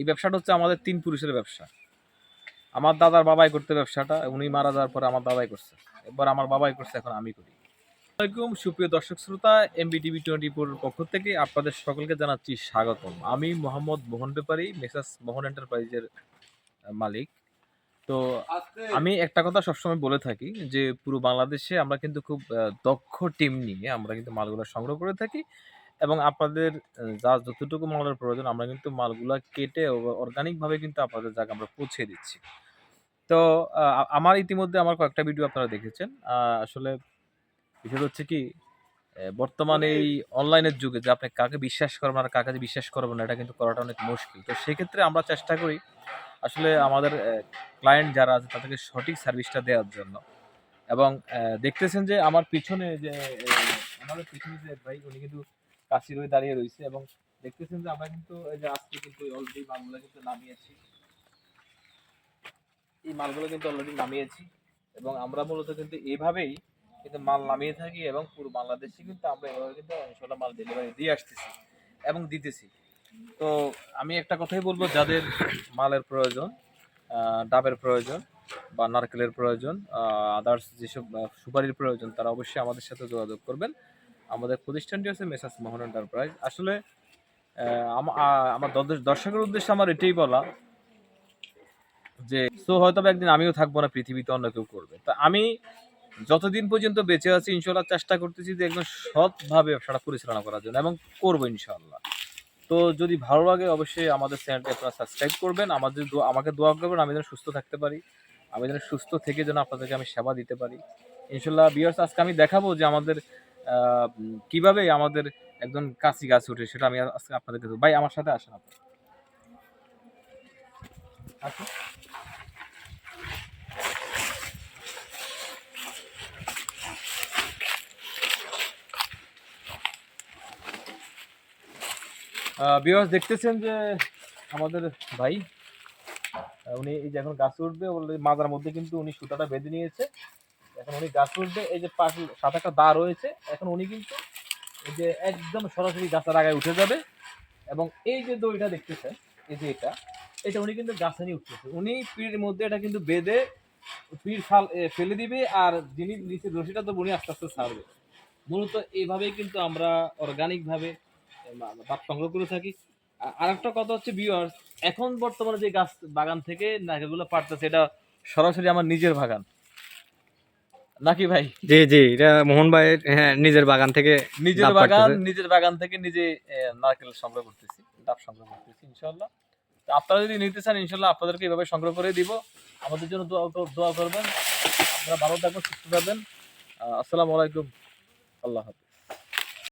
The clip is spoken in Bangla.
এই ব্যবসাটা হচ্ছে আমাদের তিন পুরুষের ব্যবসা। আমার দাদার বাবাই করতে ব্যবসাটা, উনি মারা যাওয়ার পরে আমার দাদাই করছে। এবার আমার বাবাই করছে, এখন আমি করি। আসসালামাইকুম সুপ্রিয় দর্শক শ্রোতা এমবি টিভি টোয়েন্টি ফোর পক্ষ থেকে আপনাদের সকলকে জানাচ্ছি স্বাগতম। আমি মোহাম্মদ মোহন ব্যাপারী, মেসাস মোহন এন্টারপ্রাইজের মালিক। তো আমি একটা কথা সবসময় বলে থাকি যে, পুরো বাংলাদেশে আমরা কিন্তু খুব দক্ষ টিম নিয়ে আমরা কিন্তু মালগুলো সংগ্রহ করে থাকি। এবং আপনাদের যা যতটুকু মালের প্রয়োজন, আমরা কিন্তু মালগুলা কেটে অর্গানিকভাবে কিন্তু আপনাদের জায়গা আমরা পৌঁছে দিচ্ছি। তো আমার ইতিমধ্যে আমার কয়েকটা ভিডিও আপনারা দেখেছেন। আসলে বিষয়টা হচ্ছে কি বর্তমানে এই অনলাইনের যুগে যে আপনি কাকে বিশ্বাস করবেন আর কাকে বিশ্বাস করবেন এটা কিন্তু করাটা অনেক মুশকিল। তো সেক্ষেত্রে আমরা চেষ্টা করি, আসলে আমাদের ক্লায়েন্ট যারা আছে তাদেরকে সঠিক সার্ভিসটা দেওয়ার জন্য। এবং দেখতেছেন যে আমার পিছনে যে আমাদের পিছনে যে ভাই, উনি কিন্তু কাশির হয়ে দাঁড়িয়ে রয়েছে এবং দেখতেছেন যে আমরা কিন্তু এই যে আজকে কিন্তু অলরেডি মালগুলো কিন্তু নামিয়েছি। এই মালগুলো কিন্তু অলরেডি নামিয়েছি এবং আমরা মূলত কিন্তু এইভাবেই কিন্তু মাল নামিয়ে থাকি এবং পুরো বাংলাদেশে কিন্তু আমরা এভাবে কিন্তু ইনশাল্লাহ মাল ডেলিভারি দিয়ে আসতেছি এবং দিতেছি। তো আমি একটা কথাই বলব, যাদের মালের প্রয়োজন ডাবের প্রয়োজন বা নারকেলের প্রয়োজন আদার্স যেসব সুপারির প্রয়োজন, তারা অবশ্যই আমাদের সাথে যোগাযোগ করবেন। আমাদের প্রতিষ্ঠানটি হচ্ছে মেসাস মোহন এন্টারপ্রাইজ। আসলে আমার দর্শকের উদ্দেশ্যে আমার এটাই বলা যে সো হয়তো একদিন আমিও থাকব না, পৃথিবীতে অন্য কেউ করবে। তা আমি যতদিন পর্যন্ত বেঁচে আছি ইনশাল্লাহ চেষ্টা করতেছি যে একদম সৎভাবে ব্যবসাটা পরিচালনা করার জন্য এবং করব ইনশাল্লাহ তো যদি ভালো লাগে, অবশ্যই আমাদের চ্যানেলটি আপনারা সাবস্ক্রাইব করবেন, আমাদের আমাকে দোয়া করবেন, আমি যেন সুস্থ থাকতে পারি, আমি যেন সুস্থ থেকে যেন আপনাদেরকে আমি সেবা দিতে পারি। ইনশাল্লাহ বিয়ার্স আজকে আমি দেখাবো যে আমাদের কীভাবে আমাদের একজন কাশি গাছ উঠে সেটা আমি আজকে আপনাদেরকে দেখাবো। ভাই, আমার সাথে আসেন আপনি। বিয়ার্স দেখতেছেন যে আমাদের ভাই উনি এই যে এখন গাছ উঠবে মাদার মধ্যে কিন্তু উনি সুতাটা বেঁধে নিয়েছে এখন উনি গাছ উঠবে এই যে পাশে সাথে একটা দা রয়েছে, এখন উনি কিন্তু এই যে একদম সরাসরি গাছের আগায় উঠে যাবে। এবং এই যে দড়িটা দেখতেছেন, এই যে এটা এটা উনি কিন্তু গাছে নিয়ে উঠতেছে। উনি পিড়ের মধ্যে এটা কিন্তু বেঁধে পিড় ফাল ফেলে দিবে, আর যিনি নিচে রশিটা তো উনি আস্তে আস্তে ছাড়বে। মূলত এইভাবেই কিন্তু আমরা অর্গানিক ভাবে বাপ সংগ্রহ করে থাকি। আর আরেকটা কথা হচ্ছে ভিউয়ার্স এখন বর্তমানে যে গাছ বাগান থেকে নারকেলগুলো পাড়তেছে, এটা সরাসরি আমার নিজের বাগান। নাকি ভাই? জি জি এটা মোহন ভাইয়ের হ্যাঁ নিজের বাগান থেকে নিজের বাগান নিজের বাগান থেকে নিজে নারকেল সংগ্রহ করতেছি ডাব সংগ্রহ করতেছি ইনশাল্লাহ তো আপনারা যদি নিতে চান ইনশাল্লাহ আপনাদেরকে এভাবে সংগ্রহ করে দিব। আমাদের জন্য দোয়া দোয়া করবেন। আপনারা ভালো থাকবেন সুস্থ থাকবেন। আসসালামু আলাইকুম। আল্লাহ হাফিজ।